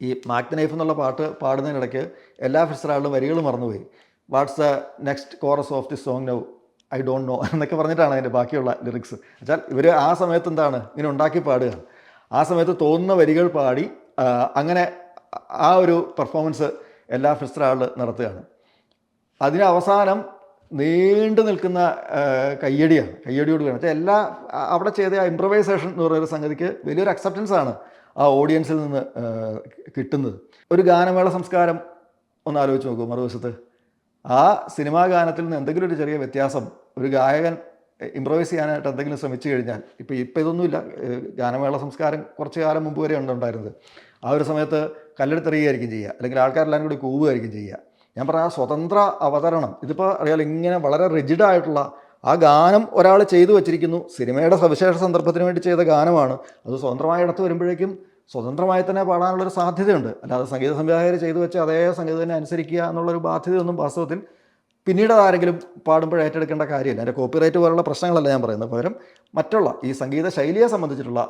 ഈ Magna knife എന്നുള്ള പാട്ട് പാടുന്നതിനിടയ്ക്ക് എല്ലാ ഫിസ്റാളിലും വരികൾ മറന്നുപോയി. What's the next chorus of the song now I don't know എന്നൊക്കെ പറഞ്ഞിട്ടാണ് അതിന്റെ ബാക്കിയുള്ള ലിറിക്സ് വെച്ചാൽ ഇവർ ആ സമയത്ത് എന്താണ്? ഇങ്ങനെ ഉണ്ടാക്കി പാടുക ആ സമയത്ത് തോന്നുന്ന വരികൾ പാടി അങ്ങനെ ആ ഒരു പെർഫോമൻസ് എല്ലാ ഫിസറാളിൽ നടത്തുകയാണ്. അതിന് അവസാനം നീണ്ടു നിൽക്കുന്ന കയ്യടിയാണ്. കയ്യടിയോട് വെച്ചാൽ എല്ലാ അവിടെ ചെയ്ത ആ ഇമ്പ്രവൈസേഷൻ എന്ന് പറയുന്ന സംഗതിക്ക് വലിയൊരു അക്സെപ്റ്റൻസ് ആണ്. ആ ഓഡിയൻസിൽ നിന്ന് കിട്ടുന്നത്. ഒരു ഗാനമേള സംസ്കാരം ഒന്ന് ആലോചിച്ച് നോക്കൂ മറുവശത്ത്. ആ സിനിമാ ഗാനത്തിൽ നിന്ന് എന്തെങ്കിലും ഒരു ചെറിയ വ്യത്യാസം ഒരു ഗായകൻ ഇമ്പ്രവൈസ് ചെയ്യാനായിട്ട് എന്തെങ്കിലും ശ്രമിച്ചു കഴിഞ്ഞാൽ ഇപ്പോൾ ഇപ്പോൾ ഇതൊന്നുമില്ല. ഗാനമേള സംസ്കാരം കുറച്ച് കാലം മുമ്പ് വരെ ഉണ്ട് ഉണ്ടായിരുന്നത്. ആ ഒരു സമയത്ത് കല്ലെടുത്തെറിയുകയായിരിക്കും ചെയ്യുക. അല്ലെങ്കിൽ ആൾക്കാരെല്ലാം കൂടി കൂവുകയായിരിക്കും ചെയ്യുക. ഞാൻ പറഞ്ഞ ആ സ്വതന്ത്ര അവതരണം ഇതിപ്പോൾ അറിയാലോ ഇങ്ങനെ വളരെ റിജിഡായിട്ടുള്ള ആ ഗാനം ഒരാൾ ചെയ്തു വച്ചിരിക്കുന്നു. സിനിമയുടെ സവിശേഷ സന്ദർഭത്തിന് വേണ്ടി ചെയ്ത ഗാനമാണ്. അത് സ്വതന്ത്രമായ ഇടത്ത് വരുമ്പോഴേക്കും സ്വതന്ത്രമായി തന്നെ പാടാനുള്ളൊരു സാധ്യതയുണ്ട്. അല്ലാതെ സംഗീത സംവിധായകർ ചെയ്തു വെച്ച് അതേ സംഗീതത്തിനെ അനുസരിക്കുക എന്നുള്ളൊരു ബാധ്യതയൊന്നും വാസ്തവത്തിൽ പിന്നീട് ആരെങ്കിലും പാടുമ്പോൾ ഏറ്റെടുക്കേണ്ട കാര്യമില്ല. എന്റെ കോപ്പിറൈറ്റ് പോലുള്ള പ്രശ്നങ്ങളല്ല ഞാൻ പറയുന്നത്. പകരം മറ്റുള്ള ഈ സംഗീത ശൈലിയെ സംബന്ധിച്ചിട്ടുള്ള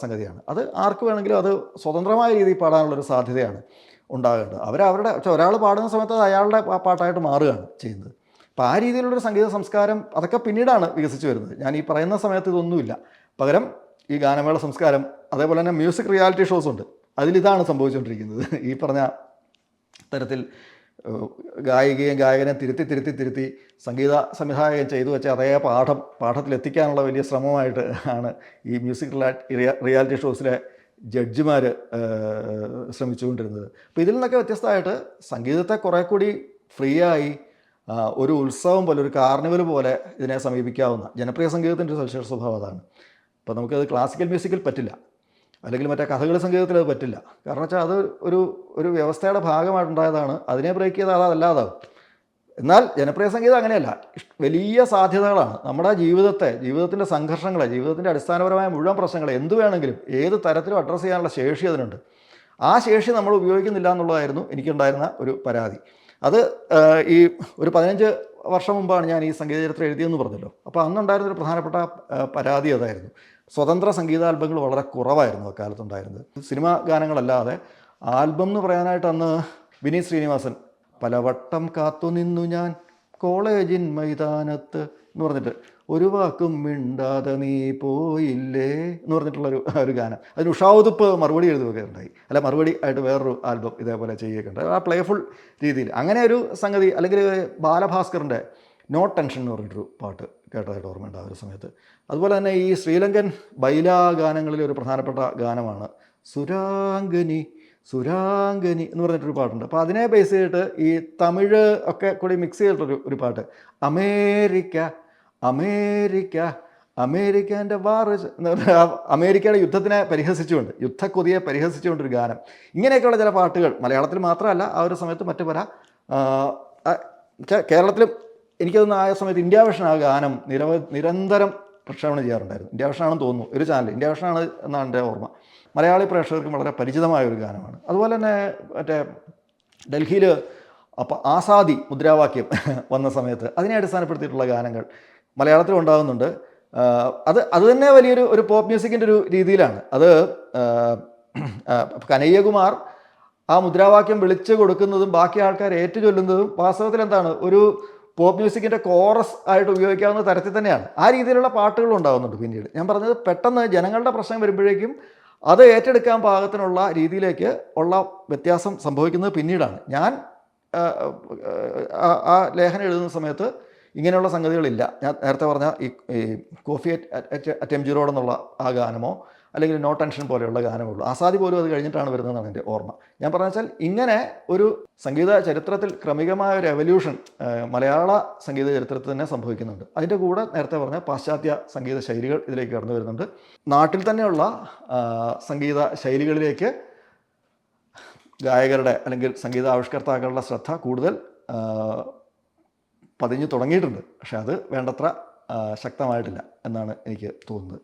സംഗതിയാണ്. അത് ആർക്ക് വേണമെങ്കിലും അത് സ്വതന്ത്രമായ രീതിയിൽ പാടാനുള്ളൊരു സാധ്യതയാണ് ഉണ്ടാകേണ്ടത്. അവരവരുടെ ഒരാൾ പാടുന്ന സമയത്ത് അത് അയാളുടെ പാട്ടായിട്ട് മാറുകയാണ് ചെയ്യുന്നത്. അപ്പോൾ ആ രീതിയിലുള്ളൊരു സംഗീത സംസ്കാരം അതൊക്കെ പിന്നീടാണ് വികസിച്ച് വരുന്നത്. ഞാൻ ഈ പറയുന്ന സമയത്ത് ഇതൊന്നുമില്ല. പകരം ഈ ഗാനമേള സംസ്കാരം അതേപോലെ തന്നെ മ്യൂസിക് റിയാലിറ്റി ഷോസ് ഉണ്ട്. അതിലിതാണ് സംഭവിച്ചുകൊണ്ടിരിക്കുന്നത്. ഈ പറഞ്ഞ തരത്തിൽ ഗായികയും ഗായകനെ തിരുത്തി തിരുത്തി തിരുത്തി സംഗീത സംവിധായകൻ ചെയ്തു വെച്ച അതേ പാഠം പാഠത്തിലെത്തിക്കാനുള്ള വലിയ ശ്രമമായിട്ട് ആണ് ഈ മ്യൂസിക് റിയാലിറ്റി ഷോസിലെ ജഡ്ജിമാർ ശ്രമിച്ചുകൊണ്ടിരുന്നത്. അപ്പോൾ ഇതിൽ നിന്നൊക്കെ വ്യത്യസ്തമായിട്ട് സംഗീതത്തെ കുറേ കൂടി ഫ്രീ ആയി ഒരു ഉത്സവം പോലെ ഒരു കാർണിവൽ പോലെ ഇതിനെ സമീപിക്കാവുന്ന ജനപ്രിയ സംഗീതത്തിന്റെ സവിശേഷ സ്വഭാവം അതാണ്. അപ്പോൾ നമുക്കത് ക്ലാസിക്കൽ മ്യൂസിക്കിൽ പറ്റില്ല. അല്ലെങ്കിൽ മറ്റേ കഥകളി സംഗീതത്തിൽ അത് പറ്റില്ല. കാരണം വെച്ചാൽ അത് ഒരു ഒരു വ്യവസ്ഥയുടെ ഭാഗമായിട്ടുണ്ടായതാണ്. അതിനെ ബ്രേക്ക് ചെയ്താൽ അതല്ലാതാവും എന്നാൽ ജനപ്രിയ സംഗീതം അങ്ങനെയല്ല. വലിയ സാധ്യതകളാണ്. നമ്മുടെ ജീവിതത്തെ ജീവിതത്തിന്റെ സംഘർഷങ്ങളെ ജീവിതത്തിന്റെ അടിസ്ഥാനപരമായ മുഴുവൻ പ്രശ്നങ്ങളെ എന്ത് വേണമെങ്കിലും ഏത് തരത്തിലും അഡ്രസ്സ് ചെയ്യാനുള്ള ശേഷി അതിനുണ്ട്. ആ ശേഷി നമ്മൾ ഉപയോഗിക്കുന്നില്ല എന്നുള്ളതായിരുന്നു എനിക്കുണ്ടായിരുന്ന ഒരു പരാതി. അത് ഈ ഒരു പതിനഞ്ച് വർഷം മുമ്പാണ് ഞാൻ ഈ സംഗീത ചരിത്രം എഴുതിയെന്ന് പറഞ്ഞല്ലോ. അപ്പോൾ അന്നുണ്ടായിരുന്ന ഒരു പ്രധാനപ്പെട്ട പരാതി അതായിരുന്നു. സ്വതന്ത്ര സംഗീതാൽബങ്ങൾ വളരെ കുറവായിരുന്നു അക്കാലത്തുണ്ടായിരുന്നത് സിനിമാ ഗാനങ്ങളല്ലാതെ ആൽബം എന്ന് പറയാനായിട്ട് അന്ന് വിനീത് ശ്രീനിവാസൻ പലവട്ടം കാത്തുനിന്നു ഞാൻ കോളേജിൻ മൈതാനത്ത് എന്ന് പറഞ്ഞിട്ട് ഒരു വാക്കും മിണ്ടാതെ നീ പോയില്ലേ എന്ന് പറഞ്ഞിട്ടുള്ളൊരു ഒരു ഗാനം. അതിന് ഉഷാവുതുപ്പ് മറുപടി എഴുതുകയൊക്കെ ഉണ്ടായി അല്ല മറുപടി ആയിട്ട് വേറൊരു ആൽബം ഇതേപോലെ ചെയ്യുകയൊക്കെ ഉണ്ടായി ആ പ്ലേഫുൾ രീതിയിൽ. അങ്ങനെ ഒരു സംഗതി അല്ലെങ്കിൽ ബാലഭാസ്കറിന്റെ നോ ടെൻഷൻ എന്ന് പറഞ്ഞിട്ടൊരു പാട്ട് കേട്ടതായിട്ട് ഓർമ്മയുണ്ട് ആ ഒരു സമയത്ത്. അതുപോലെ തന്നെ ഈ ശ്രീലങ്കൻ ബൈലാ ഗാനങ്ങളിൽ ഒരു പ്രധാനപ്പെട്ട ഗാനമാണ്. സുരാംഗനി സുരാംഗനി എന്ന് പറഞ്ഞിട്ടൊരു പാട്ടുണ്ട്. അപ്പോൾ അതിനെ ബേസ് ചെയ്തിട്ട് ഈ തമിഴ് ഒക്കെ കൂടി മിക്സ് ചെയ്തിട്ടൊരു ഒരു പാട്ട്. അമേരിക്ക അമേരിക്ക അമേരിക്കന്റെ വാർ എന്ന് പറഞ്ഞാൽ അമേരിക്കയുടെ യുദ്ധത്തിനെ പരിഹസിച്ചുകൊണ്ട് യുദ്ധക്കൊതിയെ പരിഹസിച്ചുകൊണ്ടൊരു ഗാനം. ഇങ്ങനെയൊക്കെയുള്ള ചില പാട്ടുകൾ മലയാളത്തിൽ മാത്രമല്ല ആ ഒരു സമയത്ത് മറ്റു പല കേരളത്തിലും എനിക്കതൊന്നും ആ സമയത്ത് ഇന്ത്യ വിഷൻ ആ ഗാനം നിരവധി നിരന്തരം പ്രക്ഷേപണം ചെയ്യാറുണ്ടായിരുന്നു. ഇന്ത്യ ഭക്ഷണമാണെന്ന് തോന്നുന്നു. ഒരു ചാനൽ ഇന്ത്യ ഭക്ഷണമാണ് എന്നാണ് എന്റെ ഓർമ്മ. മലയാളി പ്രേക്ഷകർക്കും വളരെ പരിചിതമായ ഒരു ഗാനമാണ്. അതുപോലെ തന്നെ മറ്റേ ഡൽഹിയിൽ അപ്പോൾ ആസാദി മുദ്രാവാക്യം വന്ന സമയത്ത് അതിനെ അടിസ്ഥാനപ്പെടുത്തിയിട്ടുള്ള ഗാനങ്ങൾ മലയാളത്തിലും ഉണ്ടാകുന്നുണ്ട്. അത് അത് തന്നെ വലിയൊരു ഒരു പോപ്പ് മ്യൂസിക്കിന്റെ ഒരു രീതിയിലാണ്. അത് കനയ്യകുമാർ ആ മുദ്രാവാക്യം വിളിച്ചു കൊടുക്കുന്നതും ബാക്കി ആൾക്കാർ ഏറ്റുചൊല്ലുന്നതും വാസ്തവത്തിൽ എന്താണ്? ഒരു പോപ്പ് മ്യൂസിക്കിന്റെ കോറസ് ആയിട്ട് ഉപയോഗിക്കാവുന്ന തരത്തിൽ തന്നെയാണ്. ആ രീതിയിലുള്ള പാട്ടുകളും ഉണ്ടാകുന്നുണ്ട് പിന്നീട്. ഞാൻ പറഞ്ഞത് പെട്ടെന്ന് ജനങ്ങളുടെ പ്രശ്നം വരുമ്പോഴേക്കും അത് ഏറ്റെടുക്കാൻ പാകത്തിനുള്ള രീതിയിലേക്ക് ഉള്ള വ്യത്യാസം സംഭവിക്കുന്നത് പിന്നീടാണ്. ഞാൻ ആ, ലേഖനം എഴുതുന്ന സമയത്ത് ഇങ്ങനെയുള്ള സംഗതികളില്ല. ഞാൻ നേരത്തെ പറഞ്ഞ ഈ കോഫി അറ്റ് എം ജിറോഡ് എന്നുള്ള ആ ഗാനമോ അല്ലെങ്കിൽ നോ ടെൻഷൻ പോലെയുള്ള ഗാനമുള്ളൂ ആസാദി പോലും അത് കഴിഞ്ഞിട്ടാണ് വരുന്നതെന്നാണ് എന്റെ ഓർമ്മ. ഞാൻ പറഞ്ഞ വെച്ചാൽ ഇങ്ങനെ ഒരു സംഗീത ചരിത്രത്തിൽ ക്രമികമായ ഒരു എവല്യൂഷൻ മലയാള സംഗീത ചരിത്രത്തിൽ തന്നെ സംഭവിക്കുന്നുണ്ട്. അതിന്റെ കൂടെ നേരത്തെ പറഞ്ഞ പാശ്ചാത്യ സംഗീത ശൈലികൾ ഇതിലേക്ക് കടന്നു വരുന്നുണ്ട്. നാട്ടിൽ തന്നെയുള്ള സംഗീത ശൈലികളിലേക്ക് ഗായകരുടെ അല്ലെങ്കിൽ സംഗീതാവിഷ്കർത്താക്കളുടെ ശ്രദ്ധ കൂടുതൽ പതിഞ്ഞു തുടങ്ങിയിട്ടുണ്ട്. പക്ഷെ അത് വേണ്ടത്ര ശക്തമായിട്ടില്ല എന്നാണ് എനിക്ക് തോന്നുന്നത്.